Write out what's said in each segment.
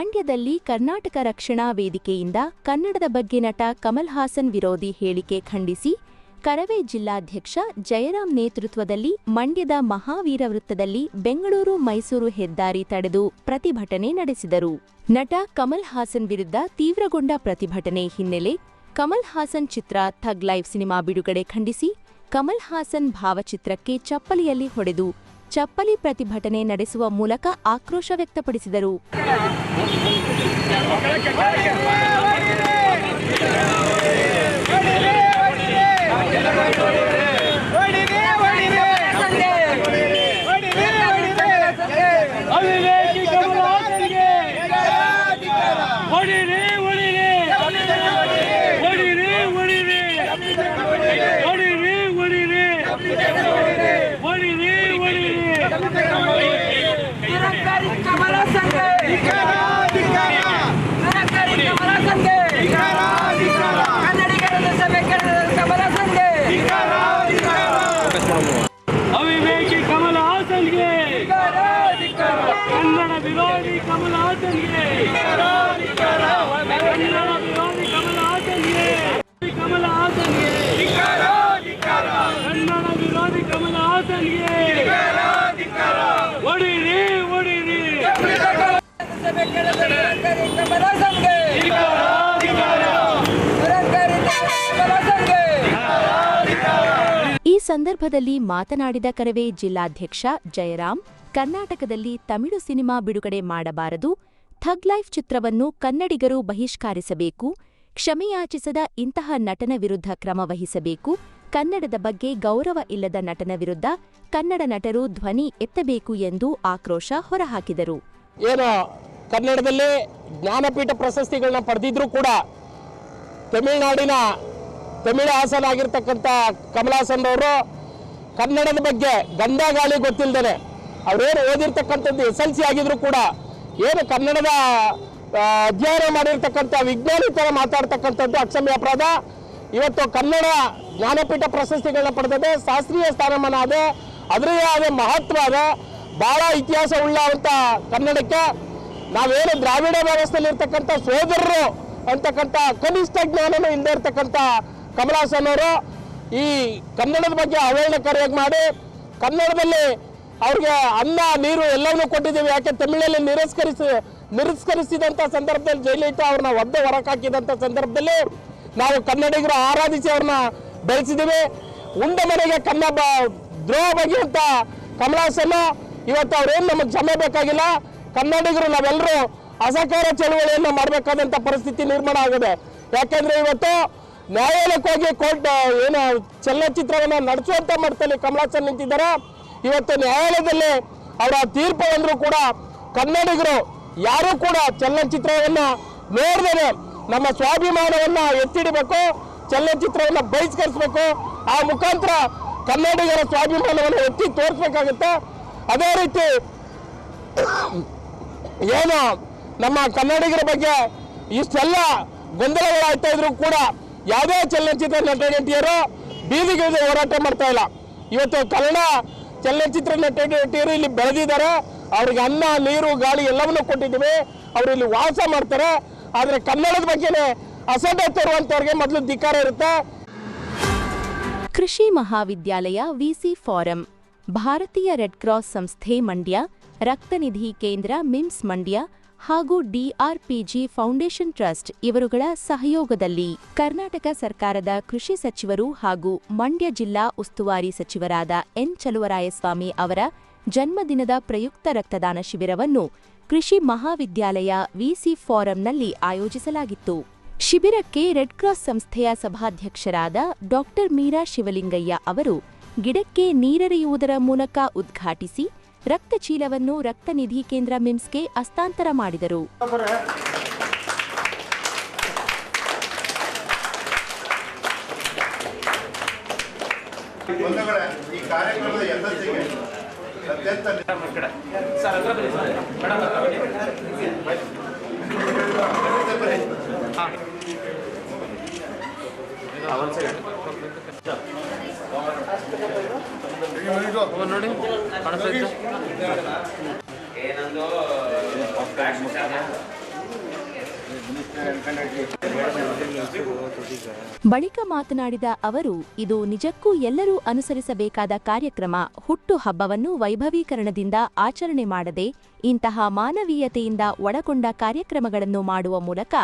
ಮಂಡ್ಯದಲ್ಲಿ ಕರ್ನಾಟಕ ರಕ್ಷಣಾ ವೇದಿಕೆಯಿಂದ ಕನ್ನಡದ ಬಗ್ಗೆ ನಟ ಕಮಲ್ ಹಾಸನ್ ವಿರೋಧಿ ಹೇಳಿಕೆ ಖಂಡಿಸಿ, ಕರವೇ ಜಿಲ್ಲಾಧ್ಯಕ್ಷ ಜಯರಾಮ್ ನೇತೃತ್ವದಲ್ಲಿ ಮಂಡ್ಯದ ಮಹಾವೀರ ವೃತ್ತದಲ್ಲಿ ಬೆಂಗಳೂರು ಮೈಸೂರು ಹೆದ್ದಾರಿ ತಡೆದು ಪ್ರತಿಭಟನೆ ನಡೆಸಿದರು. ನಟ ಕಮಲ್ ಹಾಸನ್ ವಿರುದ್ಧ ತೀವ್ರಗೊಂಡ ಪ್ರತಿಭಟನೆ ಹಿನ್ನೆಲೆ ಕಮಲ್ ಹಾಸನ್ ಚಿತ್ರ ಥಗ್ ಲೈವ್ ಸಿನಿಮಾ ಬಿಡುಗಡೆ ಖಂಡಿಸಿ, ಕಮಲ್ ಹಾಸನ್ ಭಾವಚಿತ್ರಕ್ಕೆ ಚಪ್ಪಲಿಯಲ್ಲಿ ಹೊಡೆದು ಚಪ್ಪಲಿ ಪ್ರತಿಭಟನೆ ನಡೆಸುವ ಮೂಲಕ ಆಕ್ರೋಶ ವ್ಯಕ್ತಪಡಿಸಿದರು. ಸಂದರ್ಭದಲ್ಲಿ ಮಾತನಾಡಿದ ಕರವೇ ಜಿಲ್ಲಾಧ್ಯಕ್ಷ ಜಯರಾಮ್ ಕರ್ನಾಟಕದಲ್ಲಿ ತಮಿಳು ಸಿನಿಮಾ ಬಿಡುಗಡೆ ಮಾಡಬಾರದು, ಥಗ್ ಲೈಫ್ ಚಿತ್ರವನ್ನು ಕನ್ನಡಿಗರು ಬಹಿಷ್ಕರಿಸಬೇಕು, ಕ್ಷಮೆಯಾಚಿಸದ ಇಂತಹ ನಟನ ವಿರುದ್ಧ ಕ್ರಮ ವಹಿಸಬೇಕು, ಕನ್ನಡದ ಬಗ್ಗೆ ಗೌರವ ಇಲ್ಲದ ನಟನ ವಿರುದ್ಧ ಕನ್ನಡ ನಟರು ಧ್ವನಿ ಎತ್ತಬೇಕು ಎಂದು ಆಕ್ರೋಶ ಹೊರಹಾಕಿದರು. ಏನು ಕನ್ನಡದಲ್ಲಿ ಜ್ಞಾನಪೀಠ ಪ್ರಶಸ್ತಿಗಳನ್ನ ಪಡೆದಿದ್ರು ಕೂಡ ತಮಿಳುನಾಡಿನ ತಮಿಳು ಹಾಸನ ಆಗಿರ್ತಕ್ಕಂಥ ಕಮಲಾಸನ್ ಅವರು ಕನ್ನಡದ ಬಗ್ಗೆ ಗಂಧ ಗಾಳಿ ಗೊತ್ತಿಲ್ಲದೇನೆ ಅವ್ರೇನು ಓದಿರ್ತಕ್ಕಂಥದ್ದು ಎಸ್ ಎಲ್ ಸಿ ಆಗಿದ್ರು ಕೂಡ ಏನು ಕನ್ನಡದ ಅಧ್ಯಯನ ಮಾಡಿರ್ತಕ್ಕಂಥ ವಿಜ್ಞಾನಿ ಥರ ಮಾತಾಡ್ತಕ್ಕಂಥದ್ದು ಅಕ್ಷಮ್ಯ ಅಪರಾಧ. ಇವತ್ತು ಕನ್ನಡ ಜ್ಞಾನಪೀಠ ಪ್ರಶಸ್ತಿಗಳನ್ನ ಪಡೆದಿದೆ ಶಾಸ್ತ್ರೀಯ ಸ್ಥಾನಮಾನ ಅದೇ. ಅದರದೇ ಆದ ಮಹತ್ವ ಅದ. ಬಹಳ ಇತಿಹಾಸ ಉಳ್ಳಂತ ಕನ್ನಡಕ್ಕೆ ನಾವೇನು ದ್ರಾವಿಡ ವ್ಯವಸ್ಥೆಯಲ್ಲಿ ಇರ್ತಕ್ಕಂಥ ಸೋದರರು ಅಂತಕ್ಕಂಥ ಕನಿಷ್ಠ ಜ್ಞಾನನೂ ಇಲ್ಲದೆ ಇರ್ತಕ್ಕಂಥ ಕಮಲಾಸನ್ ಅವರು ಈ ಕನ್ನಡದ ಬಗ್ಗೆ ಅವಹೇಳನಕಾರಿಯಾಗಿ ಮಾಡಿ, ಕನ್ನಡದಲ್ಲಿ ಅವ್ರಿಗೆ ಅನ್ನ, ನೀರು ಎಲ್ಲವನ್ನೂ ಕೊಟ್ಟಿದ್ದೀವಿ. ಯಾಕೆ ತಮಿಳಲ್ಲಿ ನಿರಸ್ಕರಿಸಿ ನಿರಸ್ಕರಿಸಿದಂಥ ಸಂದರ್ಭದಲ್ಲಿ ಜೈಲಿಟ್ಟು ಅವ್ರನ್ನ ಒದ್ದೆ ಹೊರಕಾಕಿದಂಥ ಸಂದರ್ಭದಲ್ಲಿ ನಾವು ಕನ್ನಡಿಗರು ಆರಾಧಿಸಿ ಅವ್ರನ್ನ ಬೆಳೆಸಿದ್ದೀವಿ. ಉಂಡ ಮನೆಗೆ ಕನ್ನ ಬ, ದ್ರೋಹ ಬಗೆಯುವಂಥ ಕಮಲಾಸನ ಇವತ್ತು ಅವ್ರೇನು ನಮಗೆ ಜಮೆ ಬೇಕಾಗಿಲ್ಲ. ಕನ್ನಡಿಗರು ನಾವೆಲ್ಲರೂ ಅಸಹಕಾರ ಚಳುವಳಿಯನ್ನು ಮಾಡಬೇಕಾದಂಥ ಪರಿಸ್ಥಿತಿ ನಿರ್ಮಾಣ ಆಗಿದೆ. ಯಾಕೆಂದರೆ ಇವತ್ತು ನ್ಯಾಯಾಲಯಕ್ಕೆ ಹೋಗಿ ಕೋರ್ಟ್ ಏನು ಚಲನಚಿತ್ರವನ್ನು ನಡೆಸುವಂತ ಮಟ್ಟದಲ್ಲಿ ಕಮಲಾಸನ್ ನಿಂತಿದ್ದಾರೆ. ಇವತ್ತು ನ್ಯಾಯಾಲಯದಲ್ಲಿ ಅವರ ತೀರ್ಪು ಅಂದರೂ ಕೂಡ ಕನ್ನಡಿಗರು ಯಾರೂ ಕೂಡ ಚಲನಚಿತ್ರವನ್ನು ನೋಡ್ದೇನೆ ನಮ್ಮ ಸ್ವಾಭಿಮಾನವನ್ನ ಎತ್ತಿಡಬೇಕು, ಚಲನಚಿತ್ರವನ್ನು ಬಹಿಷ್ಕರಿಸಬೇಕು, ಆ ಮುಖಾಂತರ ಕನ್ನಡಿಗರ ಸ್ವಾಭಿಮಾನವನ್ನು ಎತ್ತಿ ತೋರಿಸ್ಬೇಕಾಗುತ್ತೆ. ಅದೇ ರೀತಿ ಏನು ನಮ್ಮ ಕನ್ನಡಿಗರ ಬಗ್ಗೆ ಇಷ್ಟೆಲ್ಲ ಗೊಂದಲಗಳಾಗ್ತಾ ಇದ್ರು ಕೂಡ ಯಾವುದೇ ಚಲನಚಿತ್ರ ನಟ ನಟಿಯರು ಬೀದಿಗಿಳಿದು ಹೋರಾಟ ಮಾಡ್ತಾ ಇಲ್ಲ. ಇವತ್ತು ಕನ್ನಡ ಚಲನಚಿತ್ರ ನಟ ನಟಿಯರು ಇಲ್ಲಿ ಬೆಳೆದಿದ್ದಾರೆ. ಅವ್ರಿಗೆ ಅನ್ನ, ನೀರು, ಗಾಳಿ ಎಲ್ಲವನ್ನೂ ಕೊಟ್ಟಿದ್ದೀವಿ. ಅವರು ಇಲ್ಲಿ ವಾಸ ಮಾಡ್ತಾರೆ. ಆದರೆ ಕನ್ನಡದ ಬಗ್ಗೆನೇ ಅಸಡ್ಡೆ ತರುವಂಥವ್ರಿಗೆ ಮೊದಲು ಧಿಕ್ಕಾರ ಇರುತ್ತೆ. ಕೃಷಿ ಮಹಾವಿದ್ಯಾಲಯ ವಿಸಿ ಫಾರಂ. ಭಾರತೀಯ ರೆಡ್ ಕ್ರಾಸ್ ಸಂಸ್ಥೆ ಮಂಡ್ಯ. ರಕ್ತನಿಧಿ ಕೇಂದ್ರ ಮಿಮ್ಸ್ ಮಂಡ್ಯ. ಹಾಗೂ ಡಿಆರ್ಪಿಜಿ ಫೌಂಡೇಶನ್ ಟ್ರಸ್ಟ್ ಇವರುಗಳ ಸಹಯೋಗದಲ್ಲಿ ಕರ್ನಾಟಕ ಸರ್ಕಾರದ ಕೃಷಿ ಸಚಿವರು ಹಾಗೂ ಮಂಡ್ಯ ಜಿಲ್ಲಾ ಉಸ್ತುವಾರಿ ಸಚಿವರಾದ ಎನ್ ಚಲುವರಾಯಸ್ವಾಮಿ ಅವರ ಜನ್ಮದಿನದ ಪ್ರಯುಕ್ತ ರಕ್ತದಾನ ಶಿಬಿರವನ್ನು ಕೃಷಿ ಮಹಾವಿದ್ಯಾಲಯ ವಿಸಿ ಫೋರಂನಲ್ಲಿ ಆಯೋಜಿಸಲಾಗಿತ್ತು. ಶಿಬಿರಕ್ಕೆ ರೆಡ್ ಕ್ರಾಸ್ ಸಂಸ್ಥೆಯ ಸಭಾಧ್ಯಕ್ಷರಾದ ಡಾಕ್ಟರ್ ಮೀರಾ ಶಿವಲಿಂಗಯ್ಯ ಅವರು ಗಿಡಕ್ಕೆ ನೀರೆರೆಯುವುದರ ಮೂಲಕ ಉದ್ಘಾಟಿಸಿ ರಕ್ತ ಚೀಲವನ್ನು ರಕ್ತ ನಿಧಿ ಕೇಂದ್ರ ಮಿಮ್ಸ್ಗೆ ಹಸ್ತಾಂತರ ಮಾಡಿದರು. ಬಳಿಕ ಮಾತನಾಡಿದ ಅವರು, ಇದು ನಿಜಕ್ಕೂ ಎಲ್ಲರೂ ಅನುಸರಿಸಬೇಕಾದ ಕಾರ್ಯಕ್ರಮ. ಹುಟ್ಟು ಹಬ್ಬವನ್ನು ವೈಭವೀಕರಣದಿಂದ ಆಚರಣೆ ಮಾಡದೆ ಇಂತಹ ಮಾನವೀಯತೆಯಿಂದ ಒಳಗೊಂಡ ಕಾರ್ಯಕ್ರಮಗಳನ್ನು ಮಾಡುವ ಮೂಲಕ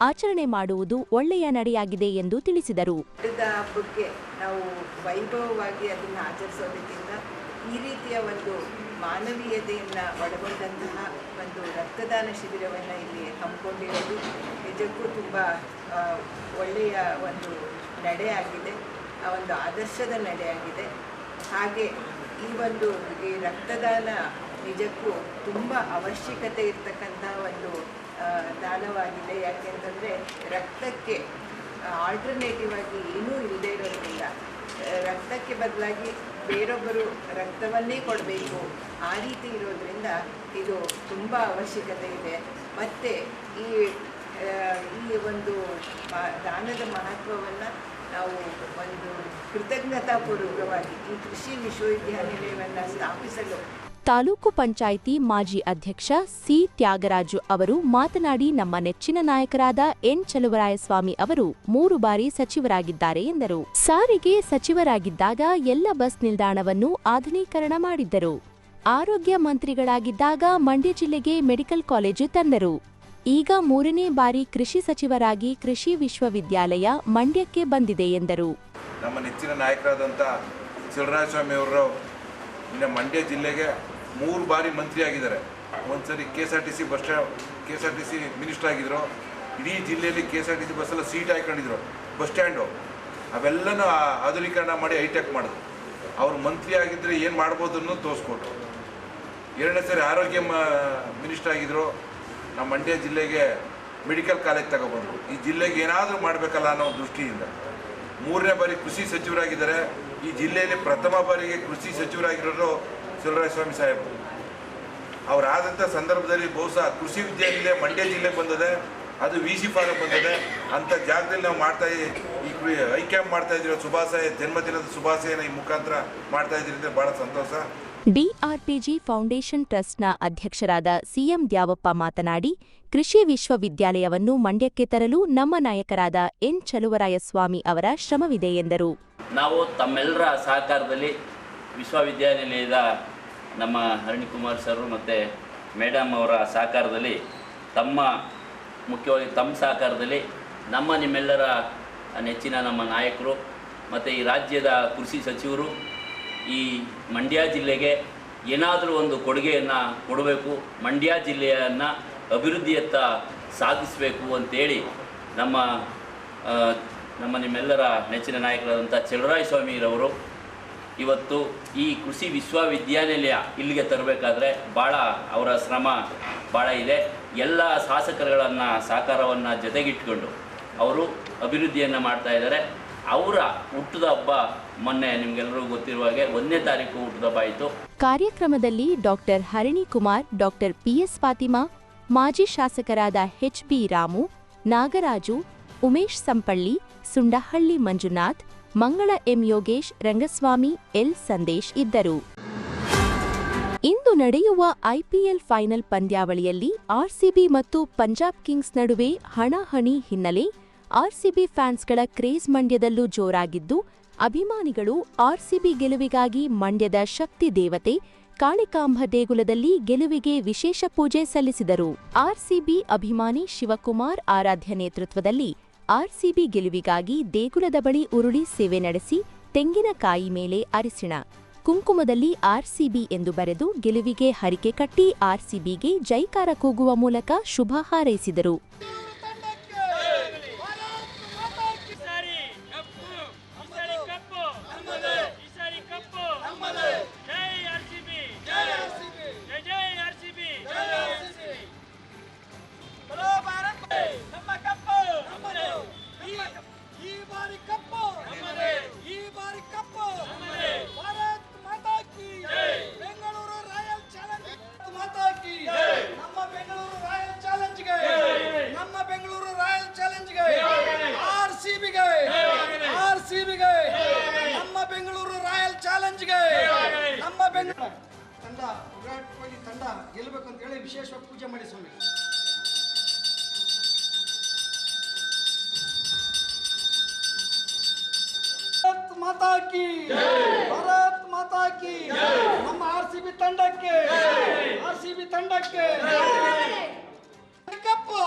ಆಚರಣೆ ಮಾಡುವುದು ಒಳ್ಳೆಯ ನಡೆಯಾಗಿದೆ ಎಂದು ತಿಳಿಸಿದರು. ಹಬ್ಬಕ್ಕೆ ನಾವು ವೈಭವವಾಗಿ ಅದನ್ನು ಆಚರಿಸೋದಕ್ಕಿಂತ ಈ ರೀತಿಯ ಒಂದು ಮಾನವೀಯತೆಯನ್ನು ಒಳಗೊಂಡಂತಹ ಒಂದು ರಕ್ತದಾನ ಶಿಬಿರವನ್ನು ಇಲ್ಲಿ ಹಮ್ಮಿಕೊಂಡಿರೋದು ನಿಜಕ್ಕೂ ತುಂಬ ಒಳ್ಳೆಯ ಒಂದು ನಡೆಯಾಗಿದೆ. ಆ ಒಂದು ಆದರ್ಶದ ನಡೆಯಾಗಿದೆ. ಹಾಗೆ ಈ ಒಂದು ಈ ರಕ್ತದಾನ ನಿಜಕ್ಕೂ ತುಂಬ ಅವಶ್ಯಕತೆ ಇರ್ತಕ್ಕಂಥ ಒಂದು ದಾನವಾಗಿದೆ. ಯಾಕೆಂತಂದರೆ ರಕ್ತಕ್ಕೆ ಆಲ್ಟರ್ನೇಟಿವ್ ಆಗಿ ಏನೂ ಇಲ್ಲದೆ ಇರೋದ್ರಿಂದ ರಕ್ತಕ್ಕೆ ಬದಲಾಗಿ ಬೇರೊಬ್ಬರು ರಕ್ತವನ್ನೇ ಕೊಡಬೇಕು ಆ ರೀತಿ ಇರೋದ್ರಿಂದ ಇದು ತುಂಬ ಅವಶ್ಯಕತೆ ಇದೆ. ಮತ್ತು ಈ ಈ ಒಂದು ದಾನದ ಮಹತ್ವವನ್ನು ನಾವು ಒಂದು ಕೃತಜ್ಞತಾಪೂರ್ವಕವಾಗಿ ಈ ಕೃಷಿ ವಿಶ್ವವಿದ್ಯಾನಿಲಯವನ್ನು ಸ್ಥಾಪಿಸಲು ತಾಲೂಕು ಪಂಚಾಯಿತಿ ಮಾಜಿ ಅಧ್ಯಕ್ಷ ಸಿ ತ್ಯಾಗರಾಜು ಅವರು ಮಾತನಾಡಿ ನಮ್ಮ ನೆಚ್ಚಿನ ನಾಯಕರಾದ ಎನ್ ಚಲುವರಾಯಸ್ವಾಮಿ ಅವರು ಮೂರು ಬಾರಿ ಸಚಿವರಾಗಿದ್ದಾರೆ ಎಂದರು. ಸಾರಿಗೆ ಸಚಿವರಾಗಿದ್ದಾಗ ಎಲ್ಲ ಬಸ್ ನಿಲ್ದಾಣವನ್ನು ಆಧುನೀಕರಣ ಮಾಡಿದ್ದರು. ಆರೋಗ್ಯ ಮಂತ್ರಿಗಳಾಗಿದ್ದಾಗ ಮಂಡ್ಯ ಜಿಲ್ಲೆಗೆ ಮೆಡಿಕಲ್ ಕಾಲೇಜು ತಂದರು. ಈಗ ಮೂರನೇ ಬಾರಿ ಕೃಷಿ ಸಚಿವರಾಗಿ ಕೃಷಿ ವಿಶ್ವವಿದ್ಯಾಲಯ ಮಂಡ್ಯಕ್ಕೆ ಬಂದಿದೆ ಎಂದರು. ನಮ್ಮ ನೆಚ್ಚಿನ ನಾಯಕರಾದಂಥ ಸ್ವಾಮಿ ಅವರು ಮಂಡ್ಯ ಜಿಲ್ಲೆಗೆ ಮೂರು ಬಾರಿ ಮಂತ್ರಿ ಆಗಿದ್ದಾರೆ. ಒಂದು ಸರಿ K S R T C bus stand K S R T C minister ಆಗಿದ್ದರು ಇಡೀ ಜಿಲ್ಲೆಯಲ್ಲಿ K S R T C ಬಸ್ಸೆಲ್ಲ seat ಹಾಕೊಂಡಿದ್ರು. Bus stand. ಅವೆಲ್ಲನೂ ಆಧುನೀಕರಣ ಮಾಡಿ ಹೈಟೆಕ್ ಮಾಡಿದ್ರು. ಅವರು ಮಂತ್ರಿ ಆಗಿದ್ದರೆ ಏನು ಮಾಡ್ಬೋದು ಅನ್ನೋದು ತೋರಿಸ್ಕೊಟ್ರು. ಎರಡನೇ ಸರಿ ಆರೋಗ್ಯ ಮಿನಿಸ್ಟರ್ ಆಗಿದ್ದರು ನಮ್ಮ ಮಂಡ್ಯ ಜಿಲ್ಲೆಗೆ ಮೆಡಿಕಲ್ ಕಾಲೇಜ್ ತಗೊಬಂದರು. ಈ ಜಿಲ್ಲೆಗೆ ಏನಾದರೂ ಮಾಡಬೇಕಲ್ಲ ಅನ್ನೋ ದೃಷ್ಟಿಯಿಂದ. ಮೂರನೇ ಬಾರಿ ಕೃಷಿ ಸಚಿವರಾಗಿದ್ದಾರೆ. ಈ ಜಿಲ್ಲೆಯಲ್ಲಿ ಪ್ರಥಮ ಬಾರಿಗೆ ಕೃಷಿ ಸಚಿವರಾಗಿರೋರು ಸ್ವಾಮಿ ಸಾಹೇಬರು ಅವರಾದಂಥ ಸಂದರ್ಭದಲ್ಲಿ ಬಹುಶಃ ಕೃಷಿ ವಿದ್ಯಾನಿಲಯ ಮಂಡ್ಯ ಜಿಲ್ಲೆ ಬಂದದೆ ಅದು ವಿ ಸಿ ಫಾರಂ ಬಂದಿದೆ ಅಂಥ ಜಾಗದಲ್ಲಿ ನಾವು ಮಾಡ್ತಾ ಈ ಐ ಕ್ಯಾಂಪ್ ಮಾಡ್ತಾ ಇದ್ದೀವಿ ಶುಭಾಶಯ ಜನ್ಮದಿನದ ಶುಭಾಶಯನ ಈ ಮುಖಾಂತರ ಮಾಡ್ತಾ ಇದ್ದೀರಿ ಅಂದರೆ ಭಾಳ ಸಂತೋಷ. ಡಿಆರ್ಪಿಜಿ ಫೌಂಡೇಶನ್ ಟ್ರಸ್ಟ್ನ ಅಧ್ಯಕ್ಷರಾದ ಸಿಎಂ ದ್ಯಾವಪ್ಪ ಮಾತನಾಡಿ ಕೃಷಿ ವಿಶ್ವವಿದ್ಯಾಲಯವನ್ನು ಮಂಡ್ಯಕ್ಕೆ ತರಲು ನಮ್ಮ ನಾಯಕರಾದ ಎನ್ ಚಲುವರಾಯಸ್ವಾಮಿ ಅವರ ಶ್ರಮವಿದೆ ಎಂದರು. ನಾವು ತಮ್ಮೆಲ್ಲರ ಸಹಕಾರದಲ್ಲಿ ವಿಶ್ವವಿದ್ಯಾನಿಲಯದ ನಮ್ಮ ಹರಣಿಕುಮಾರ್ ಸರ್ ಮತ್ತು ಮೇಡಮ್ ಅವರ ಸಹಕಾರದಲ್ಲಿ, ತಮ್ಮ ಮುಖ್ಯವಾಗಿ ತಮ್ಮ ಸಹಕಾರದಲ್ಲಿ ನಮ್ಮ ನಿಮ್ಮೆಲ್ಲರ ನೆಚ್ಚಿನ ನಮ್ಮ ನಾಯಕರು ಮತ್ತು ಈ ರಾಜ್ಯದ ಕೃಷಿ ಸಚಿವರು ಈ ಮಂಡ್ಯ ಜಿಲ್ಲೆಗೆ ಏನಾದರೂ ಒಂದು ಕೊಡುಗೆಯನ್ನು ಕೊಡಬೇಕು, ಮಂಡ್ಯ ಜಿಲ್ಲೆಯನ್ನು ಅಭಿವೃದ್ಧಿಯತ್ತ ಸಾಧಿಸಬೇಕು ಅಂತೇಳಿ ನಮ್ಮ ನಮ್ಮ ನಿಮ್ಮೆಲ್ಲರ ನೆಚ್ಚಿನ ನಾಯಕರಾದಂಥ ಚಲರಾಯ ಸ್ವಾಮಿರವರು ಇವತ್ತು ಈ ಕೃಷಿ ವಿಶ್ವವಿದ್ಯಾನಿಲಯ ಇಲ್ಲಿಗೆ ತರಬೇಕಾದ್ರೆ ಭಾಳ ಅವರ ಶ್ರಮ ಭಾಳ ಇದೆ. ಎಲ್ಲ ಶಾಸಕರುಗಳನ್ನು ಸಹಕಾರವನ್ನು ಜೊತೆಗಿಟ್ಕೊಂಡು ಅವರು ಅಭಿವೃದ್ಧಿಯನ್ನು ಮಾಡ್ತಾ ಇದ್ದಾರೆ. ಅವರ ಹುಟ್ಟದ ಹಬ್ಬ ಮೊನ್ನೆ ನಿಮ್ಗೆಲ್ಲರೂ ಗೊತ್ತಿರುವ ಹಾಗೆ ಒಂದನೇ ತಾರೀಕು ಹುಟ್ಟದ ಹಬ್ಬ ಆಯಿತು. ಕಾರ್ಯಕ್ರಮದಲ್ಲಿ doctor Harini Kumar, doctor PS Fatima, ಮಾಜಿ ಶಾಸಕರಾದ H B Ramu, Nagaraju, Umesh Sampalli, Sundahalli Manjunath Mangala M Yogesh, Rangaswamy, L Sandesh ಇದ್ದರು. ಇಂದು ನಡೆಯುವ ಐಪಿಎಲ್ ಫೈನಲ್ ಪಂದ್ಯಾವಳಿಯಲ್ಲಿ ಆರ್ಸಿಬಿ ಮತ್ತು ಪಂಜಾಬ್ ಕಿಂಗ್ಸ್ ನಡುವೆ ಹಣಾಹಣಿ ಹಿನ್ನೆಲೆ ಆರ್ಸಿಬಿ ಫ್ಯಾನ್ಸ್ಗಳ ಕ್ರೇಜ್ ಮಂಡ್ಯದಲ್ಲೂ ಜೋರಾಗಿದ್ದು, ಅಭಿಮಾನಿಗಳು ಆರ್ಸಿಬಿ ಗೆಲುವಿಗಾಗಿ ಮಂಡ್ಯದ ಶಕ್ತಿ ದೇವತೆ ಕಾಳಿಕಾಂಬ ದೇಗುಲದಲ್ಲಿ ಗೆಲುವಿಗೆ ವಿಶೇಷ ಪೂಜೆ ಸಲ್ಲಿಸಿದರು. ಆರ್ಸಿಬಿ ಅಭಿಮಾನಿ ಶಿವಕುಮಾರ್ ಆರಾಧ್ಯ ನೇತೃತ್ವದಲ್ಲಿ ಆರ್ಸಿಬಿ ಗೆಲುವಿಗಾಗಿ ದೇಗುಲದ ಬಳಿ ಉರುಳಿ ಸೇವೆ ನಡೆಸಿ ತೆಂಗಿನಕಾಯಿ ಮೇಲೆ ಅರಿಸಿಣ. ಕುಂಕುಮದಲ್ಲಿ ಆರ್ಸಿಬಿ ಎಂದು ಬರೆದು ಗೆಲುವಿಗೆ ಹರಿಕೆ ಕಟ್ಟಿ ಆರ್ಸಿಬಿಗೆ ಜೈಕಾರ ಕೂಗುವ ಮೂಲಕ ಶುಭ ಹಾರೈಸಿದರು. ಮಾತಾ ಕಿ. ಭಾರತ್ ಮಾತಾ ಕಿ. ನಮ್ಮ ಆರ್ ಸಿ ಬಿ ತಂಡಕ್ಕೆ. ಆರ್ ಸಿ ಬಿ ತಂಡಕ್ಕೆ. ಕಪ್ಪು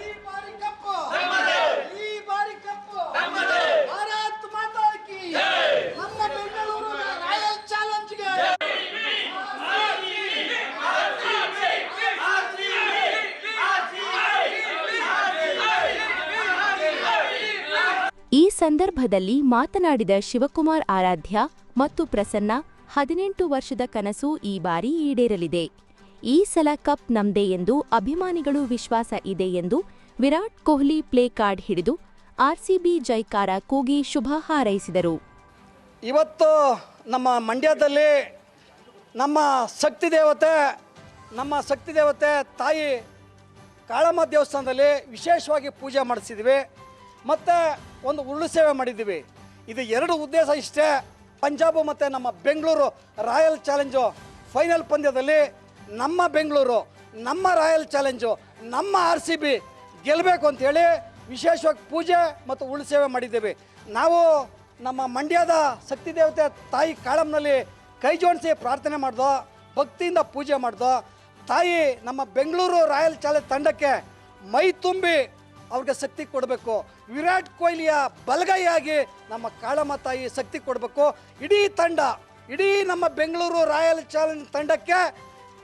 ಈ ಬಾರಿ ಕಪ್ಪು ಈ ಬಾರಿ ಕಪ್ಪು ಭಾರತ್ ಮಾತಾ ಕಿ ನಮ್ಮ ಬೆಂಗಳೂರು ರಾಯಲ್ ಚಾಲೆಂಜ್ಗೆ ಈ ಸಂದರ್ಭದಲ್ಲಿ ಮಾತನಾಡಿದ ಶಿವಕುಮಾರ್ ಆರಾಧ್ಯ ಮತ್ತು ಪ್ರಸನ್ನ, ಹದಿನೆಂಟು ವರ್ಷದ ಕನಸು ಈ ಬಾರಿ ಈಡೇರಲಿದೆ. ಈ ಸಲ ಕಪ್ ನಮ್ದೇ ಎಂದು ಅಭಿಮಾನಿಗಳು ವಿಶ್ವಾಸ ಇದೆ ಎಂದು ವಿರಾಟ್ ಕೊಹ್ಲಿ ಪ್ಲೇ ಕಾರ್ಡ್ ಹಿಡಿದು ಆರ್ಸಿಬಿ ಜೈಕಾರ ಕೂಗಿ ಶುಭ ಹಾರೈಸಿದರು. ಇವತ್ತು ನಮ್ಮ ಮಂಡ್ಯದಲ್ಲಿ ನಮ್ಮ ಶಕ್ತಿ ದೇವತೆ, ನಮ್ಮ ಶಕ್ತಿ ದೇವತೆ ತಾಯಿ ಕಾಳಮ್ಮ ದೇವಸ್ಥಾನದಲ್ಲಿ ವಿಶೇಷವಾಗಿ ಪೂಜೆ ಮಾಡಿಸಿದ್ವಿ. ಮತ್ತು ಒಂದು ಉರುಳು ಸೇವೆ ಮಾಡಿದ್ದೀವಿ. ಇದು ಎರಡು ಉದ್ದೇಶ ಇಷ್ಟೇ. ಪಂಜಾಬು ಮತ್ತು ನಮ್ಮ ಬೆಂಗಳೂರು ರಾಯಲ್ ಚಾಲೆಂಜು ಫೈನಲ್ ಪಂದ್ಯದಲ್ಲಿ ನಮ್ಮ ಬೆಂಗಳೂರು, ನಮ್ಮ ರಾಯಲ್ ಚಾಲೆಂಜು, ನಮ್ಮ ಆರ್ ಸಿ ಬಿ ಗೆಲ್ಲಬೇಕು ಅಂತೇಳಿ ವಿಶೇಷವಾಗಿ ಪೂಜೆ ಮತ್ತು ಉರುಳು ಸೇವೆ ಮಾಡಿದ್ದೇವೆ. ನಾವು ನಮ್ಮ ಮಂಡ್ಯದ ಶಕ್ತಿ ದೇವತೆ ತಾಯಿ ಕಾಳಂನಲ್ಲಿ ಕೈ ಜೋಡಿಸಿ ಪ್ರಾರ್ಥನೆ ಮಾಡ್ದೋ, ಭಕ್ತಿಯಿಂದ ಪೂಜೆ ಮಾಡ್ದೋ, ತಾಯಿ ನಮ್ಮ ಬೆಂಗಳೂರು ರಾಯಲ್ ಚಾಲೆಂಜ್ ತಂಡಕ್ಕೆ ಮೈ ತುಂಬಿ ಅವ್ರಿಗೆ ಶಕ್ತಿ ಕೊಡಬೇಕು. ವಿರಾಟ್ ಕೊಹ್ಲಿಯ ಬಲಗೈಯಾಗಿ ನಮ್ಮ ಕಾಳಮ್ಮ ತಾಯಿ ಶಕ್ತಿ ಕೊಡಬೇಕು. ಇಡೀ ತಂಡ, ಇಡೀ ನಮ್ಮ ಬೆಂಗಳೂರು ರಾಯಲ್ ಚಾಲೆಂಜ್ ತಂಡಕ್ಕೆ